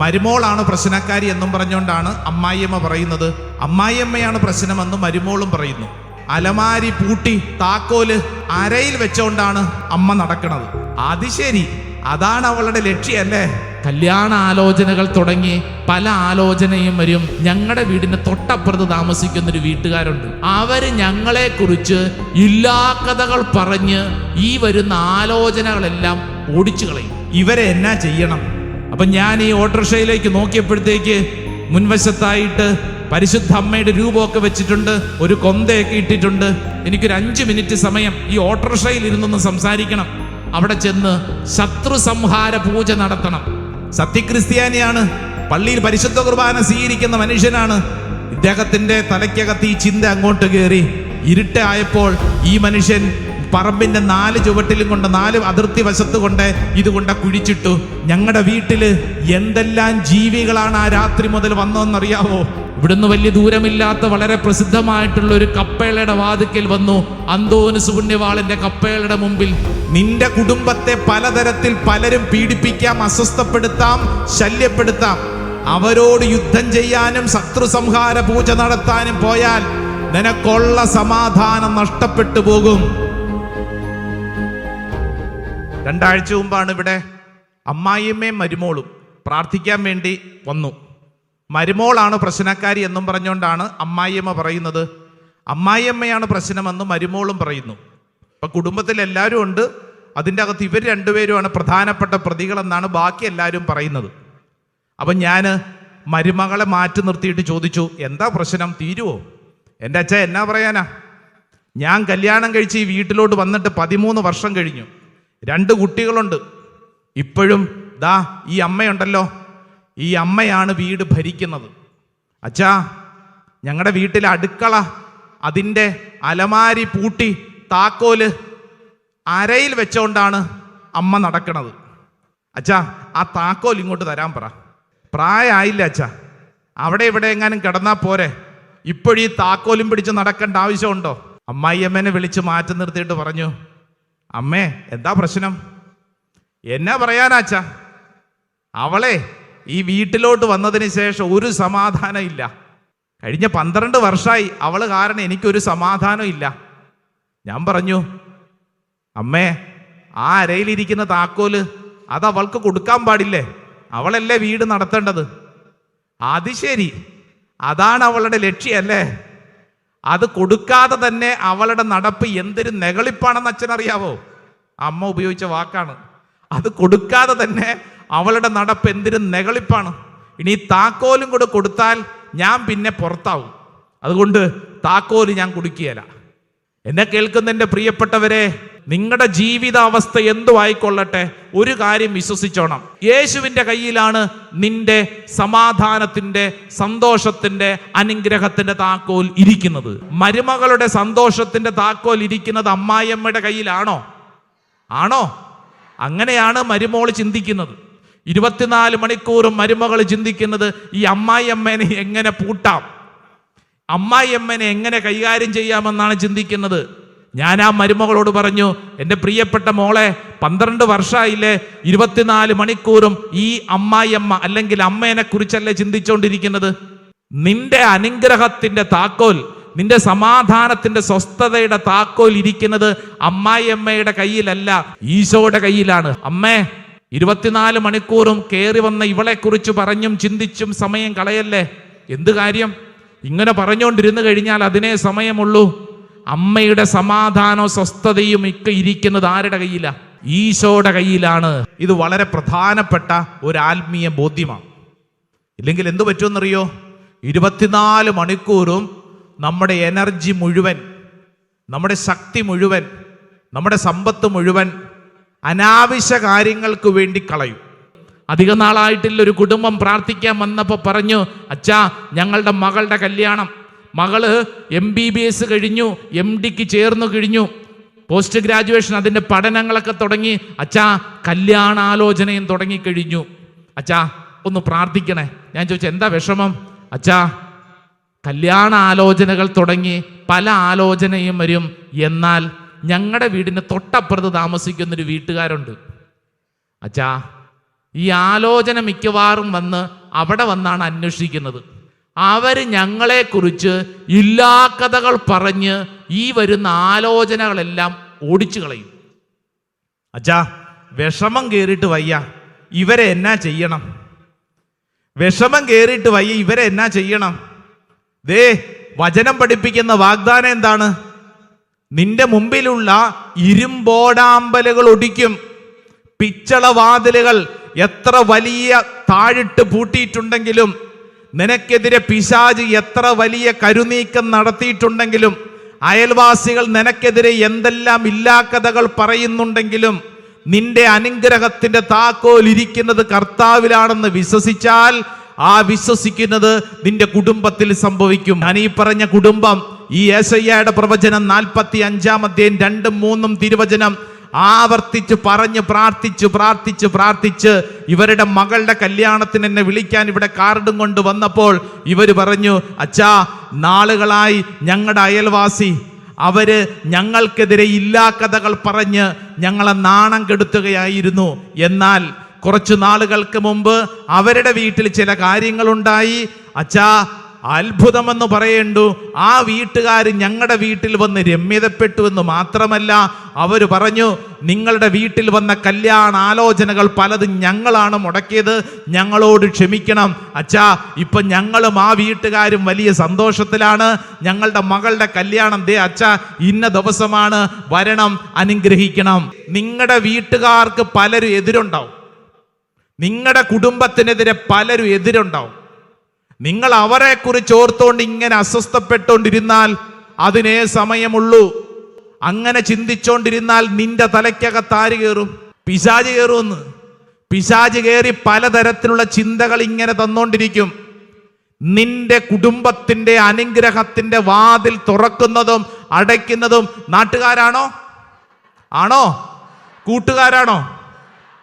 മരുമോളാണ് പ്രശ്നക്കാരി എന്നും പറഞ്ഞുകൊണ്ടാണ് അമ്മായിയമ്മ പറയുന്നത്. അമ്മായിയമ്മയാണ് പ്രശ്നമെന്ന് മരുമോളും പറയുന്നു. അലമാരി പൂട്ടി താക്കോൽ അരയിൽ വെച്ചുകൊണ്ടാണ് അമ്മ നടക്കുന്നത് അത് ശരി. അതാണ് അവളുടെ ലക്ഷ്യമല്ലേ കല്യാണ ആലോചനകൾ തുടങ്ങി പല ആലോചനയും വരും. ഞങ്ങളുടെ വീടിന് തൊട്ടപ്പുറത്ത് താമസിക്കുന്ന ഒരു വീട്ടുകാരുണ്ട്. അവർ ഞങ്ങളെ കുറിച്ച് ഇല്ലാ കഥകൾ പറഞ്ഞ് ഈ വരുന്ന ആലോചനകളെല്ലാം ഓടിച്ചു കളയും ഇവരെ എന്നാ ചെയ്യണം? അപ്പൊ ഞാൻ ഈ ഓട്ടോറിക്ഷയിലേക്ക് നോക്കിയപ്പോഴത്തേക്ക് മുൻവശത്തായിട്ട് പരിശുദ്ധ അമ്മയുടെ രൂപമൊക്കെ വെച്ചിട്ടുണ്ട് ഒരു കൊന്തയൊക്കെ ഇട്ടിട്ടുണ്ട്. എനിക്കൊരു അഞ്ചു മിനിറ്റ് സമയം ഈ ഓട്ടോറിക്ഷയിൽ ഇരുന്നൊന്ന് സംസാരിക്കണം. അവിടെ ചെന്ന് ശത്രു സംഹാര പൂജ നടത്തണം. സത്യക്രിസ്ത്യാനിയാണ് പള്ളിയിൽ പരിശുദ്ധ കുർബാന സ്വീകരിക്കുന്ന മനുഷ്യനാണ്. ഇദ്ദേഹത്തിന്റെ തലയ്ക്കകത്ത് ഈ ചിന്ത അങ്ങോട്ട് കയറി. ഇരുട്ടായപ്പോൾ ഈ മനുഷ്യൻ പറമ്പിന്റെ നാല് ചുവട്ടിലും കൊണ്ട് നാല് അതിർത്തി വശത്ത് കൊണ്ട് ഇതുകൊണ്ട് കുഴിച്ചിട്ടു. ഞങ്ങളുടെ വീട്ടിൽ എന്തെല്ലാം ജീവികളാണ് ആ രാത്രി മുതൽ വന്നതെന്നറിയാവോ? ഇവിടുന്ന് വലിയ ദൂരമില്ലാത്ത വളരെ പ്രസിദ്ധമായിട്ടുള്ള ഒരു കപ്പേളയുടെ വാതിക്കൽ വന്നു. അന്തോന് സുപുണ്യവാളിന്റെ കപ്പേളയുടെ മുമ്പിൽ. നിന്റെ കുടുംബത്തെ പലതരത്തിൽ പലരും പീഡിപ്പിക്കാം അസ്വസ്ഥപ്പെടുത്താം ശല്യപ്പെടുത്താം. അവരോട് യുദ്ധം ചെയ്യാനും ശത്രു സംഹാര പൂജ നടത്താനും പോയാൽ നിനക്കുള്ള സമാധാനം നഷ്ടപ്പെട്ടു പോകും. രണ്ടാഴ്ച മുമ്പാണ് ഇവിടെ അമ്മായിയമ്മയും മരുമോളും പ്രാർത്ഥിക്കാൻ വേണ്ടി വന്നു. മരുമോളാണ് പ്രശ്നക്കാരി എന്നും പറഞ്ഞുകൊണ്ടാണ് അമ്മായിയമ്മ പറയുന്നത്. അമ്മായിയമ്മയാണ് പ്രശ്നമെന്ന് മരുമോളും പറയുന്നു. അപ്പൊ കുടുംബത്തിൽ എല്ലാവരും ഉണ്ട്. അതിന്റെ അകത്ത് ഇവർ രണ്ടുപേരുമാണ് പ്രധാനപ്പെട്ട പ്രതികളെന്നാണ് ബാക്കി എല്ലാവരും പറയുന്നത്. അപ്പം ഞാൻ മരുമകളെ മാറ്റി നിർത്തിയിട്ട് ചോദിച്ചു എന്താ പ്രശ്നം? തീരുവോ? എന്റെ അച്ഛൻ എന്നാ പറയാനാ? ഞാൻ കല്യാണം കഴിച്ച് ഈ വീട്ടിലോട്ട് വന്നിട്ട് പതിമൂന്ന് വർഷം കഴിഞ്ഞു. രണ്ട് കുട്ടികളുണ്ട്. ഇപ്പോഴും ദാ ഈ അമ്മയുണ്ടല്ലോ. ഈ അമ്മയാണ് വീട് ഭരിക്കുന്നത്. അച്ഛാ ഞങ്ങളുടെ വീട്ടിലെ അടുക്കള അതിന്റെ അലമാരി പൂട്ടി താക്കോൽ അരയിൽ വെച്ചുകൊണ്ടാണ് അമ്മ നടക്കണത്. അച്ഛാ ആ താക്കോൽ ഇങ്ങോട്ട് തരാൻ പറ. പ്രായമായില്ല അച്ഛാ? അവിടെ ഇവിടെ എങ്ങാനും കിടന്നാൽ പോരെ? ഇപ്പോഴീ താക്കോലും പിടിച്ച് നടക്കേണ്ട ആവശ്യമുണ്ടോ? അമ്മായിയമ്മേനെ വിളിച്ച് മാറ്റി നിർത്തിയിട്ട് പറഞ്ഞു. അമ്മേ എന്താ പ്രശ്നം? എന്നാ പറയാനാച്ച അവളെ ഈ വീട്ടിലോട്ട് വന്നതിന് ശേഷം ഒരു സമാധാനം ഇല്ല. കഴിഞ്ഞ പന്ത്രണ്ട് വർഷമായി അവൾ കാരണം എനിക്കൊരു സമാധാനം ഇല്ല. ഞാൻ പറഞ്ഞു അമ്മേ ആ അരയിലിരിക്കുന്ന താക്കോൽ അത് അവൾക്ക് കൊടുക്കാൻ പാടില്ലേ? അവളല്ലേ വീട് നടത്തേണ്ടത്? അത് ശരി. അതാണ് അവളുടെ ലക്ഷ്യമല്ലേ അത് കൊടുക്കാതെ തന്നെ അവളുടെ നടപ്പ് എന്തൊരു നെകളിപ്പാണെന്ന് അച്ഛനറിയാവോ? അമ്മ ഉപയോഗിച്ച വാക്കാണ്. അത് കൊടുക്കാതെ തന്നെ അവളുടെ നടപ്പ് എന്തൊരു നെകളിപ്പാണ്. ഇനി താക്കോലും കൂടെ കൊടുത്താൽ ഞാൻ പിന്നെ പുറത്താവും. അതുകൊണ്ട് താക്കോൽ ഞാൻ കുടിക്കുകയല്ല. എന്നെ കേൾക്കുന്ന എന്റെ പ്രിയപ്പെട്ടവരെ നിങ്ങളുടെ ജീവിതാവസ്ഥ എന്തു ആയിക്കൊള്ളട്ടെ? ഒരു കാര്യം വിശ്വസിച്ചോണം. യേശുവിന്റെ കയ്യിലാണ് നിന്റെ സമാധാനത്തിന്റെ സന്തോഷത്തിന്റെ അനുഗ്രഹത്തിന്റെ താക്കോൽ ഇരിക്കുന്നത്. മരുമകളുടെ സന്തോഷത്തിന്റെ താക്കോൽ ഇരിക്കുന്നത് അമ്മായിയമ്മയുടെ കയ്യിലാണോ? ആണോ? അങ്ങനെയാണ് മരുമോൾ ചിന്തിക്കുന്നത്. ഇരുപത്തിനാല് മണിക്കൂറും മരുമകൾ ചിന്തിക്കുന്നത് ഈ അമ്മായിയമ്മേനെ എങ്ങനെ പൂട്ടാം? അമ്മായിയമ്മനെ എങ്ങനെ കൈകാര്യം ചെയ്യാമെന്നാണ് ചിന്തിക്കുന്നത്. ഞാൻ ആ മരുമകളോട് പറഞ്ഞു എന്റെ പ്രിയപ്പെട്ട മോളെ പന്ത്രണ്ട് വർഷമായില്ലേ ഇരുപത്തിനാല് മണിക്കൂറും ഈ അമ്മായിയമ്മ അല്ലെങ്കിൽ അമ്മേനെ കുറിച്ചല്ലേ ചിന്തിച്ചുകൊണ്ടിരിക്കുന്നത് നിന്റെ അനുഗ്രഹത്തിന്റെ താക്കോൽ നിന്റെ സമാധാനത്തിന്റെ സ്വസ്ഥതയുടെ താക്കോൽ ഇരിക്കുന്നത് അമ്മായിയമ്മയുടെ കയ്യിലല്ല ഈശോയുടെ കയ്യിലാണ്. അമ്മേ ഇരുപത്തിനാല് മണിക്കൂറും കയറി വന്ന ഇവളെ കുറിച്ച് പറഞ്ഞും ചിന്തിച്ചും സമയം കളയല്ലേ? എന്ത് കാര്യം? ഇങ്ങനെ പറഞ്ഞുകൊണ്ടിരുന്നു കഴിഞ്ഞാൽ അതിനേ സമയമുള്ളൂ. അമ്മയുടെ സമാധാനവും സ്വസ്ഥതയും ഒക്കെ ഇരിക്കുന്നത് ആരുടെ കയ്യിലാണ് ഈശോയുടെ കയ്യിലാണ്. ഇത് വളരെ പ്രധാനപ്പെട്ട ഒരു ആത്മീയ ബോധ്യമാണ്. ഇല്ലെങ്കിൽ എന്തു പറ്റുമെന്നറിയോ? ഇരുപത്തിനാല് മണിക്കൂറും നമ്മുടെ എനർജി മുഴുവൻ നമ്മുടെ ശക്തി മുഴുവൻ നമ്മുടെ സമ്പത്ത് മുഴുവൻ അനാവശ്യ കാര്യങ്ങൾക്ക് വേണ്ടി കളയും. അധിക നാളായിട്ടില്ല ഒരു കുടുംബം പ്രാർത്ഥിക്കാൻ വന്നപ്പോൾ പറഞ്ഞു അച്ഛാ ഞങ്ങളുടെ മകളുടെ കല്യാണം മകൾ എം ബി ബി എസ് കഴിഞ്ഞു എം ഡിക്ക് ചേർന്നു കഴിഞ്ഞു. പോസ്റ്റ് ഗ്രാജുവേഷൻ അതിന്റെ പഠനങ്ങളൊക്കെ തുടങ്ങി. അച്ഛാ കല്യാണാലോചനയും തുടങ്ങിക്കഴിഞ്ഞു. അച്ഛാ ഒന്ന് പ്രാർത്ഥിക്കണേ. ഞാൻ ചോദിച്ചു എന്താ വിഷമം? അച്ഛാ കല്യാണ ആലോചനകൾ തുടങ്ങി. പല ആലോചനയും വരും. എന്നാൽ ഞങ്ങളുടെ വീടിന് തൊട്ടപ്പുറത്ത് താമസിക്കുന്നൊരു വീട്ടുകാരുണ്ട്. അച്ഛാ ഈ ആലോചന മിക്കവാറും വന്ന് അവിടെ വന്നാണ് അന്വേഷിക്കുന്നത്. അവർ ഞങ്ങളെക്കുറിച്ച് ഇല്ലാ കഥകൾ പറഞ്ഞ് ഈ വരുന്ന ആലോചനകളെല്ലാം ഓടിച്ചു കളയും. അച്ഛാ വിഷമം കയറിയിട്ട് വയ്യ. ഇവരെ എന്നാ ചെയ്യണം? വിഷമം കയറിയിട്ട് വയ്യ ഇവരെ എന്നാ ചെയ്യണം? ദേ വചനം പഠിപ്പിക്കുന്ന വാഗ്ദാനം എന്താണ്? നിന്റെ മുമ്പിലുള്ള ഇരുമ്പോടാമ്പലുകൾ ഒടിക്കും. പിച്ചളവാതിലുകൾ എത്ര വലിയ താഴിട്ട് പൂട്ടിയിട്ടുണ്ടെങ്കിലും നിനക്കെതിരെ പിശാജ് എത്ര വലിയ കരുനീക്കം നടത്തിയിട്ടുണ്ടെങ്കിലും അയൽവാസികൾ നിനക്കെതിരെ എന്തെല്ലാം ഇല്ലാക്കഥകൾ പറയുന്നുണ്ടെങ്കിലും നിന്റെ അനുഗ്രഹത്തിന്റെ താക്കോൽ ഇരിക്കുന്നത് കർത്താവിലാണെന്ന് വിശ്വസിച്ചാൽ ആ വിശ്വസിക്കുന്നത് നിന്റെ കുടുംബത്തിൽ സംഭവിക്കും. ഞാൻ ഈ പറഞ്ഞ കുടുംബം ഈ ഏശയ്യയുടെ പ്രവചനം നാൽപ്പത്തി അഞ്ചാം അധ്യയം രണ്ടും മൂന്നും തിരുവചനം ആവർത്തിച്ച് പറഞ്ഞ് പ്രാർത്ഥിച്ച് പ്രാർത്ഥിച്ച് പ്രാർത്ഥിച്ച് ഇവരുടെ മകളുടെ കല്യാണത്തിന് എന്നെ വിളിക്കാൻ ഇവിടെ കാർഡും കൊണ്ട് വന്നപ്പോൾ ഇവർ പറഞ്ഞു അച്ഛാ നാളുകളായി ഞങ്ങളുടെ അയൽവാസി. അവർ ഞങ്ങൾക്കെതിരെ ഇല്ലാ കഥകൾ പറഞ്ഞ് ഞങ്ങളെ നാണം കെടുത്തുകയായിരുന്നു. എന്നാൽ കുറച്ചു നാളുകൾക്ക് മുമ്പ് അവരുടെ വീട്ടിൽ ചില കാര്യങ്ങളുണ്ടായി. അച്ഛാ അത്ഭുതമെന്ന് പറയേണ്ടു ആ വീട്ടുകാർ ഞങ്ങളുടെ വീട്ടിൽ വന്ന് രമ്യതപ്പെട്ടു എന്ന് മാത്രമല്ല അവർ പറഞ്ഞു നിങ്ങളുടെ വീട്ടിൽ വന്ന കല്യാണ ആലോചനകൾ പലതും ഞങ്ങളാണ് മുടക്കിയത് ഞങ്ങളോട് ക്ഷമിക്കണം. അച്ഛാ ഇപ്പൊ ഞങ്ങളും ആ വീട്ടുകാരും വലിയ സന്തോഷത്തിലാണ്. ഞങ്ങളുടെ മകളുടെ കല്യാണം ദേ അച്ഛാ ഇന്ന ദിവസമാണ് വരണം അനുഗ്രഹിക്കണം. നിങ്ങളുടെ വീട്ടുകാർക്ക് പലരും എതിരുണ്ടാവും. നിങ്ങളുടെ കുടുംബത്തിനെതിരെ പലരും എതിരുണ്ടാവും. നിങ്ങൾ അവരെ കുറിച്ച് ഓർത്തോണ്ട് ഇങ്ങനെ അസ്വസ്ഥപ്പെട്ടുകൊണ്ടിരുന്നാൽ അതിനേ സമയമുള്ളൂ. അങ്ങനെ ചിന്തിച്ചോണ്ടിരുന്നാൽ നിന്റെ തലയ്ക്കകത്ത് ആര് കയറും പിശാജ് കയറുമെന്ന് പിശാജ് കയറി പലതരത്തിലുള്ള ചിന്തകൾ ഇങ്ങനെ തന്നോണ്ടിരിക്കും. നിന്റെ കുടുംബത്തിന്റെ അനുഗ്രഹത്തിന്റെ വാതിൽ തുറക്കുന്നതും അടയ്ക്കുന്നതും നാട്ടുകാരാണോ? ആണോ? കൂട്ടുകാരാണോ?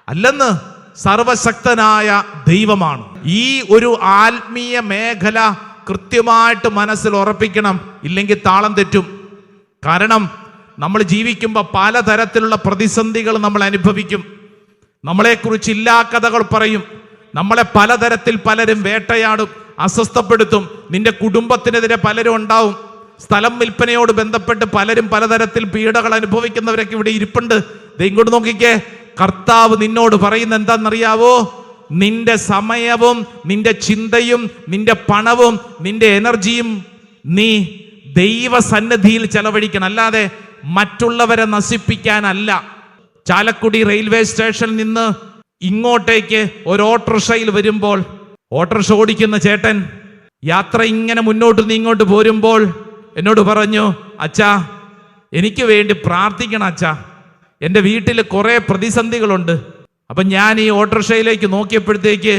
അല്ലെന്ന് സർവശക്തനായ ദൈവമാണ്. ഈ ഒരു ആത്മീയ മേഖല കൃത്യമായിട്ട് മനസ്സിൽ ഉറപ്പിക്കണം. ഇല്ലെങ്കിൽ താളം തെറ്റും. കാരണം നമ്മൾ ജീവിക്കുമ്പോൾ പലതരത്തിലുള്ള പ്രതിസന്ധികൾ നമ്മൾ അനുഭവിക്കും. നമ്മളെക്കുറിച്ച് ഇല്ലാ കഥകൾ പറയും. നമ്മളെ പലതരത്തിൽ പലരും വേട്ടയാടും അസ്വസ്ഥപ്പെടുത്തും. നിന്റെ കുടുംബത്തിനെതിരെ പലരും ഉണ്ടാവും. സ്ഥലം വിൽപ്പനയോട് ബന്ധപ്പെട്ട് പലരും പലതരത്തിൽ പീഡകൾ അനുഭവിക്കുന്നവരൊക്കെ ഇവിടെ ഇരിപ്പുണ്ട്. ഇങ്ങോട്ട് നോക്കിക്കേ. കർത്താവ് നിന്നോട് പറയുന്ന എന്താണെന്നറിയാവോ? നിന്റെ സമയവും നിന്റെ ചിന്തയും നിന്റെ പണവും നിന്റെ എനർജിയും നീ ദൈവസന്നിധിയിൽ ചെലവഴിക്കണം. അല്ലാതെ മറ്റുള്ളവരെ നശിപ്പിക്കാനല്ല. ചാലക്കുടി റെയിൽവേ സ്റ്റേഷനിൽ നിന്ന് ഇങ്ങോട്ടേക്ക് ഒരു ഓട്ടോറിക്ഷയിൽ വരുമ്പോൾ ഓട്ടോറിക്ഷ ഓടിക്കുന്ന ചേട്ടൻ യാത്ര ഇങ്ങനെ മുന്നോട്ട് നീങ്ങോട്ട് പോരുമ്പോൾ എന്നോട് പറഞ്ഞു അച്ഛാ എനിക്ക് വേണ്ടി പ്രാർത്ഥിക്കണം അച്ഛാ. എന്റെ വീട്ടിൽ കുറേ പ്രതിസന്ധികളുണ്ട്. അപ്പം ഞാൻ ഈ ഓട്ടോറിക്ഷയിലേക്ക് നോക്കിയപ്പോഴത്തേക്ക്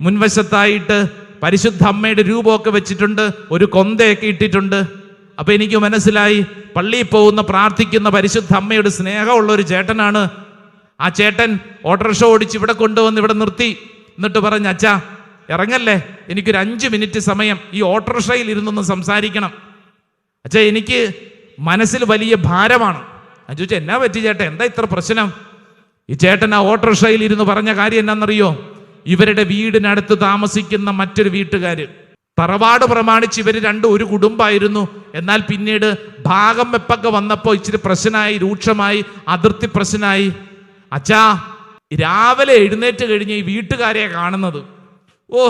മുൻവശത്തായിട്ട് പരിശുദ്ധ അമ്മയുടെ രൂപമൊക്കെ വെച്ചിട്ടുണ്ട് ഒരു കൊന്തയൊക്കെ ഇട്ടിട്ടുണ്ട്. അപ്പൊ എനിക്ക് മനസ്സിലായി പള്ളിയിൽ പോകുന്ന പ്രാർത്ഥിക്കുന്ന പരിശുദ്ധ അമ്മയുടെ സ്നേഹമുള്ള ഒരു ചേട്ടനാണ്. ആ ചേട്ടൻ ഓട്ടോറിക്ഷ ഓടിച്ച് ഇവിടെ കൊണ്ടുവന്ന് ഇവിടെ നിർത്തി. എന്നിട്ട് പറഞ്ഞു അച്ഛാ ഇറങ്ങല്ലേ? എനിക്കൊരു അഞ്ച് മിനിറ്റ് സമയം ഈ ഓട്ടോറിക്ഷയിൽ ഇരുന്നൊന്ന് സംസാരിക്കണം. അച്ഛാ എനിക്ക് മനസ്സിൽ വലിയ ഭാരമാണ്. ചോദിച്ചാൽ എന്നാ പറ്റി ചേട്ടാ? എന്താ ഇത്ര പ്രശ്നം? ഈ ചേട്ടൻ ആ ഓട്ടോറിക്ഷയിൽ ഇരുന്ന് പറഞ്ഞ കാര്യം എന്നാണെന്നറിയോ ഇവരുടെ വീടിനടുത്ത് താമസിക്കുന്ന മറ്റൊരു വീട്ടുകാർ തറവാട് പ്രമാണിച്ച് ഇവർ രണ്ടും ഒരു കുടുംബമായിരുന്നു എന്നാൽ പിന്നീട് ഭാഗം വെപ്പൊക്കെ വന്നപ്പോൾ ഇച്ചിരി പ്രശ്നമായി രൂക്ഷമായി അതിർത്തി പ്രശ്നമായി. അച്ഛാ രാവിലെ എഴുന്നേറ്റ് കഴിഞ്ഞ് ഈ വീട്ടുകാരെ കാണുന്നത്. ഓ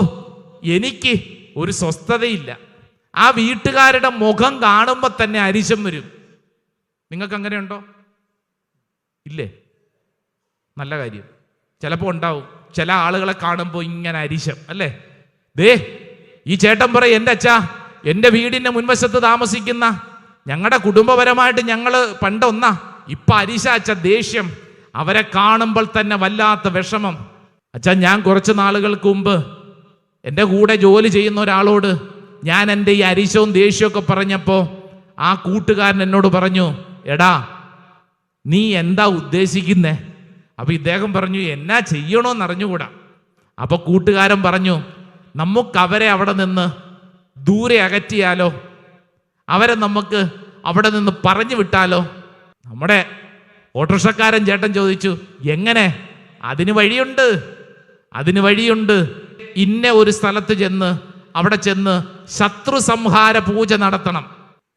എനിക്ക് ഒരു സ്വസ്ഥതയില്ല. ആ വീട്ടുകാരുടെ മുഖം കാണുമ്പോൾ തന്നെ അരിശം വരും. നിങ്ങൾക്ക് അങ്ങനെയുണ്ടോ ഇല്ലേ? നല്ല കാര്യം. ചിലപ്പോൾ ഉണ്ടാവും. ചില ആളുകളെ കാണുമ്പോൾ ഇങ്ങനെ അരിശം അല്ലേ? ദേ ഈ ചേട്ടൻ പറയും എന്റെ അച്ഛാ എന്റെ വീടിന്റെ മുൻവശത്ത് താമസിക്കുന്ന ഞങ്ങളുടെ കുടുംബപരമായിട്ട് ഞങ്ങൾ പണ്ടൊന്ന ഇപ്പം അരിശ അച്ഛ ദേഷ്യം. അവരെ കാണുമ്പോൾ തന്നെ വല്ലാത്ത വിഷമം. അച്ഛാ ഞാൻ കുറച്ച് നാളുകൾക്ക് മുമ്പ് എന്റെ കൂടെ ജോലി ചെയ്യുന്ന ഒരാളോട് ഞാൻ എന്റെ ഈ അരിശവും ദേഷ്യമൊക്കെ പറഞ്ഞപ്പോൾ ആ കൂട്ടുകാരൻ എന്നോട് പറഞ്ഞു എടാ നീ എന്താ ഉദ്ദേശിക്കുന്നേ? അപ്പൊ ഇദ്ദേഹം പറഞ്ഞു എന്നാ ചെയ്യണോന്ന് അറിഞ്ഞുകൂടാ? അപ്പൊ കൂട്ടുകാരൻ പറഞ്ഞു നമുക്ക് അവരെ അവിടെ നിന്ന് ദൂരെ അകറ്റിയാലോ? അവരെ നമുക്ക് അവിടെ നിന്ന് പറഞ്ഞു വിട്ടാലോ? നമ്മുടെ ഓട്ടോറിക്ഷക്കാരൻ ചേട്ടൻ ചോദിച്ചു എങ്ങനെ? അതിന് വഴിയുണ്ട്? അതിന് വഴിയുണ്ട്. ഇന്ന ഒരു സ്ഥലത്ത് ചെന്ന് അവിടെ ചെന്ന് ശത്രു സംഹാര പൂജ നടത്തണം.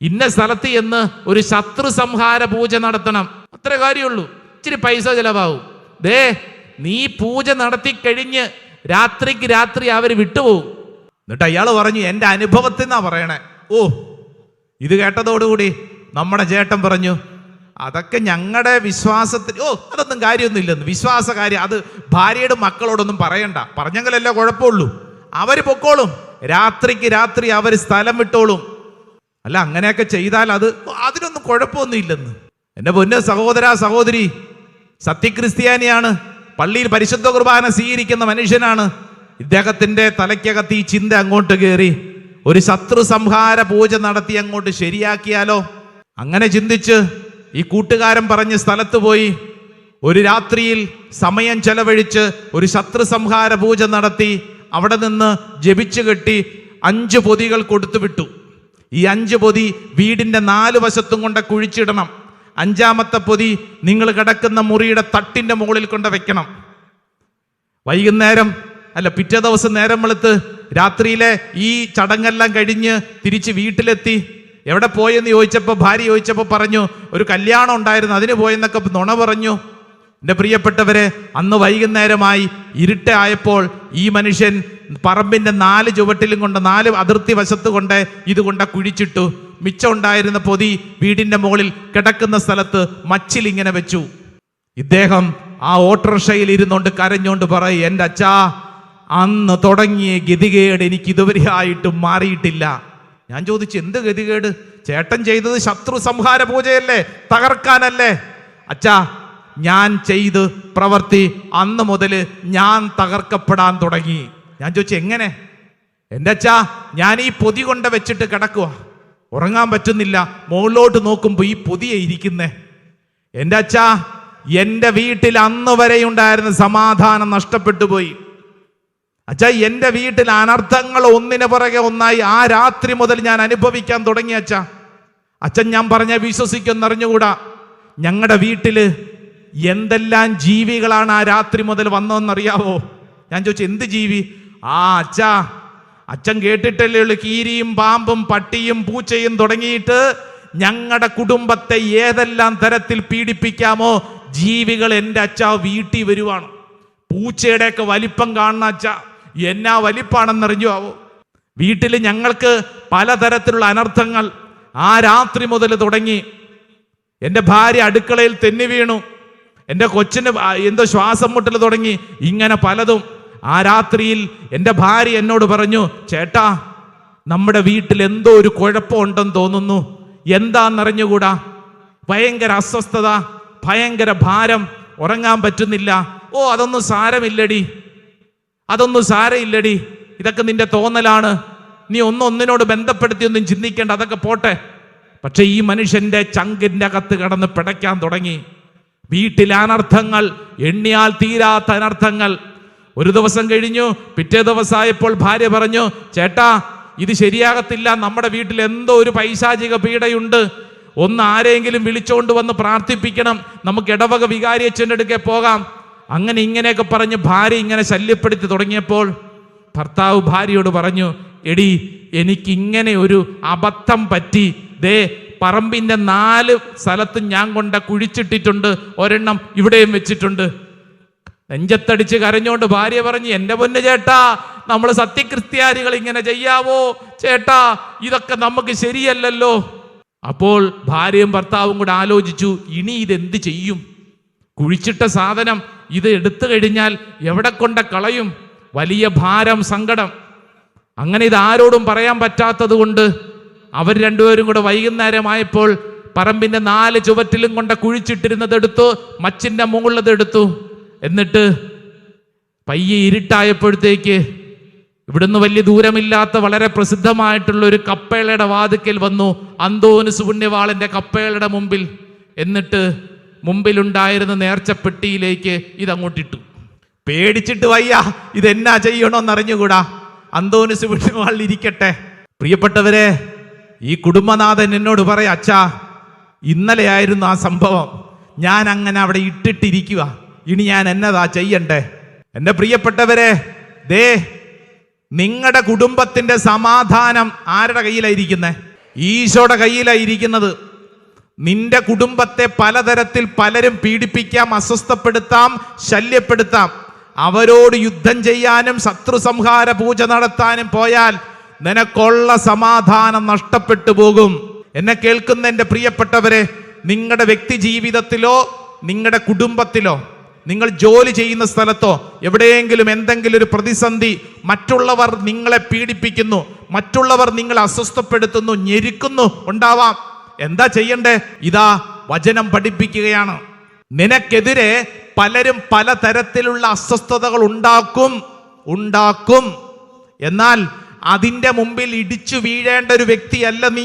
ഇന്ന സ്ഥലത്ത് ചെന്ന് ഒരു ശത്രു സംഹാര പൂജ നടത്തണം. അത്ര കാര്യമുള്ളൂ. ഇച്ചിരി പൈസ ചിലവാകും. ദേ നീ പൂജ നടത്തി കഴിഞ്ഞ് രാത്രിക്ക് രാത്രി അവർ വിട്ടുപോകും. എന്നിട്ട് അയാൾ പറഞ്ഞു എന്റെ അനുഭവത്തിൽ നിന്നാ പറയണേ. ഓ ഇത് കേട്ടതോടുകൂടി നമ്മുടെ ചേട്ടൻ പറഞ്ഞു അതൊക്കെ ഞങ്ങളുടെ വിശ്വാസത്തിൽ ഓ അതൊന്നും കാര്യമൊന്നുമില്ലെന്ന്. വിശ്വാസ കാര്യം അത് ഭാര്യയുടെ മക്കളോടൊന്നും പറയണ്ട. പറഞ്ഞെങ്കിലല്ലേ കുഴപ്പമുള്ളൂ. അവർ പൊക്കോളും. രാത്രിക്ക് രാത്രി അവർ സ്ഥലം വിട്ടോളും. അല്ല അങ്ങനെയൊക്കെ ചെയ്താൽ അത് അതിനൊന്നും കുഴപ്പമൊന്നുമില്ലെന്ന്. എന്റെ പൊന്ന സഹോദര സഹോദരി സത്യക്രിസ്ത്യാനിയാണ്. പള്ളിയിൽ പരിശുദ്ധ കുർബാന സ്വീകരിക്കുന്ന മനുഷ്യനാണ്. ഇദ്ദേഹത്തിന്റെ തലയ്ക്കകത്ത് ഈ ചിന്ത അങ്ങോട്ട് കയറി. ഒരു ശത്രു സംഹാര പൂജ നടത്തി അങ്ങോട്ട് ശരിയാക്കിയാലോ? അങ്ങനെ ചിന്തിച്ച് ഈ കൂട്ടുകാരൻ പറഞ്ഞ സ്ഥലത്ത് പോയി. ഒരു രാത്രിയിൽ സമയം ചെലവഴിച്ച് ഒരു ശത്രു സംഹാര പൂജ നടത്തി. അവിടെ നിന്ന് ജപിച്ചു കെട്ടി അഞ്ച് പൊതികൾ കൊടുത്തു വിട്ടു. ഈ അഞ്ച് പൊതി വീടിന്റെ നാല് വശത്തും കൊണ്ട് കുഴിച്ചിടണം. അഞ്ചാമത്തെ പൊതി നിങ്ങൾ കിടക്കുന്ന മുറിയുടെ തട്ടിന്റെ മുകളിൽ കൊണ്ട് വെക്കണം. വൈകുന്നേരം അല്ല പിറ്റേ ദിവസം നേരം വെളുത്ത് രാത്രിയിലെ ഈ ചടങ്ങെല്ലാം കഴിഞ്ഞ് തിരിച്ച് വീട്ടിലെത്തി. എവിടെ പോയെന്ന് ചോദിച്ചപ്പോൾ ഭാര്യ ചോദിച്ചപ്പോൾ പറഞ്ഞു ഒരു കല്യാണം ഉണ്ടായിരുന്നു അതിന് പോയെന്നൊക്കെ നുണ പറഞ്ഞു. എന്റെ പ്രിയപ്പെട്ടവരെ അന്ന് വൈകുന്നേരമായി ഇരുട്ടായപ്പോൾ ഈ മനുഷ്യൻ പറമ്പിന്റെ നാല് ചുവട്ടിലും കൊണ്ട് നാല് അതിർത്തി വശത്ത് കൊണ്ട് ഇത് കുഴിച്ചിട്ടു. മിച്ചം ഉണ്ടായിരുന്ന പൊതി വീടിന്റെ മുകളിൽ കിടക്കുന്ന സ്ഥലത്ത് മച്ചിൽ ഇങ്ങനെ വെച്ചു. ഇദ്ദേഹം ആ ഓട്ടോറിക്ഷയിൽ ഇരുന്നുകൊണ്ട് കരഞ്ഞുകൊണ്ട് പറയും എന്റെ അച്ഛാ അന്ന് തുടങ്ങിയ ഗതികേട് എനിക്ക് ഇതുവരെ ആയിട്ടും മാറിയിട്ടില്ല. ഞാൻ ചോദിച്ചു എന്ത് ഗതികേട്? ചേട്ടൻ ചെയ്തത് ശത്രു സംഹാര പൂജയല്ലേ? തകർക്കാനല്ലേ? അച്ഛാ ഞാൻ ചെയ്ത് പ്രവർത്തി അന്ന് മുതൽ ഞാൻ തകർക്കപ്പെടാൻ തുടങ്ങി. ഞാൻ ചോദിച്ചു എങ്ങനെ? എന്റെ അച്ഛാ ഞാൻ ഈ പൊതി കൊണ്ട് വെച്ചിട്ട് കിടക്കുക ഉറങ്ങാൻ പറ്റുന്നില്ല. മുകളിലോട്ട് നോക്കുമ്പോൾ ഈ പൊതിയെ ഇരിക്കുന്നേ. എന്റെ അച്ഛാ എന്റെ വീട്ടിൽ അന്ന് വരെ ഉണ്ടായിരുന്ന സമാധാനം നഷ്ടപ്പെട്ടു പോയി. അച്ഛാ എന്റെ വീട്ടിൽ അനർത്ഥങ്ങൾ ഒന്നിനു പുറകെ ഒന്നായി ആ രാത്രി മുതൽ ഞാൻ അനുഭവിക്കാൻ തുടങ്ങി അച്ഛാ. അച്ഛൻ ഞാൻ പറഞ്ഞ വിശ്വസിക്കുമെന്നറിഞ്ഞുകൂടാ ഞങ്ങളുടെ വീട്ടിൽ എന്തെല്ലാം ജീവികളാണ് ആ രാത്രി മുതൽ വന്നതെന്നറിയാവോ? ഞാൻ ചോദിച്ചു എന്ത് ജീവി? ആ അച്ഛാ അച്ഛൻ കേട്ടിട്ടല്ലേ ഉള്ളു കീരിയും പാമ്പും പട്ടിയും പൂച്ചയും തുടങ്ങിയിട്ട് ഞങ്ങളുടെ കുടുംബത്തെ ഏതെല്ലാം തരത്തിൽ പീഡിപ്പിക്കാമോ ജീവികൾ എന്റെ അച്ഛ വീട്ടിൽ വരുവാണ്. പൂച്ചയുടെയൊക്കെ വലിപ്പം കാണുന്ന അച്ഛ എന്നാ വലിപ്പാണെന്നറിഞ്ഞു ആവോ? വീട്ടിൽ ഞങ്ങൾക്ക് പലതരത്തിലുള്ള അനർത്ഥങ്ങൾ. ആ രാത്രി മുതൽ തുടങ്ങി. എന്റെ ഭാര്യ അടുക്കളയിൽ തെന്നി വീണു. എന്റെ കൊച്ചിന് എന്തോ ശ്വാസം മുട്ടൽ തുടങ്ങി. ഇങ്ങനെ പലതും. ആ രാത്രിയിൽ എന്റെ ഭാര്യ എന്നോട് പറഞ്ഞു ചേട്ടാ നമ്മുടെ വീട്ടിൽ എന്തോ ഒരു കുഴപ്പമുണ്ടെന്ന് തോന്നുന്നു. എന്താണെന്നറിഞ്ഞുകൂടാ ഭയങ്കര അസ്വസ്ഥത ഭയങ്കര ഭാരം ഉറങ്ങാൻ പറ്റുന്നില്ല. ഓ അതൊന്നും സാരമില്ലടി. അതൊന്നും സാരമില്ലടി. ഇതൊക്കെ നിന്റെ തോന്നലാണ്. നീ ഒന്നൊന്നിനോട് ഒന്നിനോട് ബന്ധപ്പെടുത്തി ഒന്നും ചിന്തിക്കേണ്ട അതൊക്കെ പോട്ടെ. പക്ഷെ ഈ മനുഷ്യന്റെ ചങ്കിന്റെ അകത്ത് കടന്ന് പിടയ്ക്കാൻ തുടങ്ങി. വീട്ടിലെ അനർത്ഥങ്ങൾ എണ്ണിയാൽ തീരാത്ത അനർത്ഥങ്ങൾ. ഒരു ദിവസം കഴിഞ്ഞു പിറ്റേ ദിവസമായപ്പോൾ ഭാര്യ പറഞ്ഞു ചേട്ടാ ഇത് ശരിയാകത്തില്ല. നമ്മുടെ വീട്ടിൽ എന്തോ ഒരു പൈശാചിക പീഡയുണ്ട്. ഒന്ന് ആരെങ്കിലും വിളിച്ചുകൊണ്ട് വന്ന് പ്രാർത്ഥിപ്പിക്കണം. നമുക്ക് ഇടവക വികാരിയച്ഛന്റെ അടുക്കെ പോകാം. അങ്ങനെ ഇങ്ങനെയൊക്കെ പറഞ്ഞ് ഭാര്യ ഇങ്ങനെ ശല്യപ്പെടുത്തി തുടങ്ങിയപ്പോൾ ഭർത്താവ് ഭാര്യയോട് പറഞ്ഞു എടി എനിക്കിങ്ങനെ ഒരു അബദ്ധം പറ്റി. ദേ പറമ്പിന്റെ നാല് സ്ഥലത്തും ഞാൻ കൊണ്ട കുഴിച്ചിട്ടിട്ടുണ്ട്. ഒരെണ്ണം ഇവിടെയും വെച്ചിട്ടുണ്ട്. നെഞ്ചത്തടിച്ച് കരഞ്ഞോണ്ട് ഭാര്യ പറഞ്ഞു എന്റെ പൊന്ന് ചേട്ടാ നമ്മൾ സത്യക്രിസ്ത്യാനികൾ ഇങ്ങനെ ചെയ്യാവോ? ചേട്ടാ ഇതൊക്കെ നമുക്ക് ശരിയല്ലല്ലോ. അപ്പോൾ ഭാര്യയും ഭർത്താവും കൂടെ ആലോചിച്ചു ഇനി ഇതെന്ത് ചെയ്യും? കുഴിച്ചിട്ട സാധനം ഇത് എടുത്തു കഴിഞ്ഞാൽ എവിടെ കൊണ്ട കളയും? വലിയ ഭാരം സങ്കടം. അങ്ങനെ ഇത് ആരോടും പറയാൻ പറ്റാത്തത് കൊണ്ട് അവർ രണ്ടുപേരും കൂടെ വൈകുന്നേരമായപ്പോൾ പറമ്പിന്റെ നാല് ചുവറ്റിലും കൊണ്ട കുഴിച്ചിട്ടിരുന്നത് എടുത്തു മച്ചിന്റെ മുകളിലത് എടുത്തു. എന്നിട്ട് പയ്യെ ഇരുട്ടായപ്പോഴത്തേക്ക് ഇവിടുന്ന് വലിയ ദൂരമില്ലാത്ത വളരെ പ്രസിദ്ധമായിട്ടുള്ള ഒരു കപ്പേളയുടെ വാതുക്കൽ വന്നു. അന്തോന് പുണ്യവാളന്റെ കപ്പേളയുടെ മുമ്പിൽ. എന്നിട്ട് മുമ്പിലുണ്ടായിരുന്ന നേർച്ചപ്പെട്ടിയിലേക്ക് ഇതങ്ങോട്ടിട്ടു. പേടിച്ചിട്ട് വയ്യ ഇതെന്നാ ചെയ്യണമെന്ന് അന്തോന് സുപുണ്യവാളിൽ ഇരിക്കട്ടെ. പ്രിയപ്പെട്ടവരെ ഈ കുടുംബനാഥൻ എന്നോട് പറയാ അച്ഛാ ഇന്നലെയായിരുന്നു ആ സംഭവം. ഞാൻ അങ്ങനെ അവിടെ ഇട്ടിട്ടിരിക്കുക ഇനി ഞാൻ എന്നതാ ചെയ്യണ്ടേ? എന്റെ പ്രിയപ്പെട്ടവരെ ദേ നിങ്ങളുടെ കുടുംബത്തിന്റെ സമാധാനം ആരുടെ കയ്യിലായിരിക്കുന്നേ ഈശോയുടെ കയ്യിലായിരിക്കുന്നത് നിന്റെ കുടുംബത്തെ പലതരത്തിൽ പലരും പീഡിപ്പിക്കാം അസ്വസ്ഥപ്പെടുത്താം ശല്യപ്പെടുത്താം. അവരോട് യുദ്ധം ചെയ്യാനും ശത്രു സംഹാര പൂജ നടത്താനും പോയാൽ നിനക്കുള്ള സമാധാനം നഷ്ടപ്പെട്ടു പോകും. എന്നെ കേൾക്കുന്ന എന്റെ പ്രിയപ്പെട്ടവരെ നിങ്ങളുടെ വ്യക്തി ജീവിതത്തിലോ നിങ്ങളുടെ കുടുംബത്തിലോ നിങ്ങൾ ജോലി ചെയ്യുന്ന സ്ഥലത്തോ എവിടെയെങ്കിലും എന്തെങ്കിലും ഒരു പ്രതിസന്ധി മറ്റുള്ളവർ നിങ്ങളെ പീഡിപ്പിക്കുന്നു മറ്റുള്ളവർ നിങ്ങളെ അസ്വസ്ഥപ്പെടുത്തുന്നു ഞെരുക്കുന്നു ഉണ്ടാവാം. എന്താ ചെയ്യണ്ടേ? ഇതാ വചനം പഠിപ്പിക്കുകയാണ്. നിനക്കെതിരെ പലരും പല തരത്തിലുള്ള അസ്വസ്ഥതകൾ ഉണ്ടാക്കും ഉണ്ടാക്കും. എന്നാൽ അതിന്റെ മുമ്പിൽ ഇടിച്ചു വീഴേണ്ട ഒരു വ്യക്തിയല്ല നീ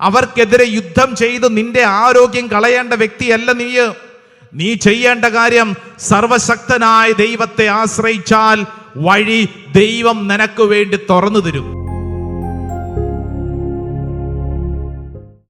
അവർക്കെതിരെ യുദ്ധം ചെയ്ത് നിന്റെ ആരോഗ്യം കളയേണ്ട വ്യക്തിയല്ല നീ നീ ചെയ്യേണ്ട കാര്യം സർവശക്തനായ ദൈവത്തെ ആശ്രയിച്ചാൽ വഴി ദൈവം നിനക്ക് വേണ്ടി തുറന്നു തരും.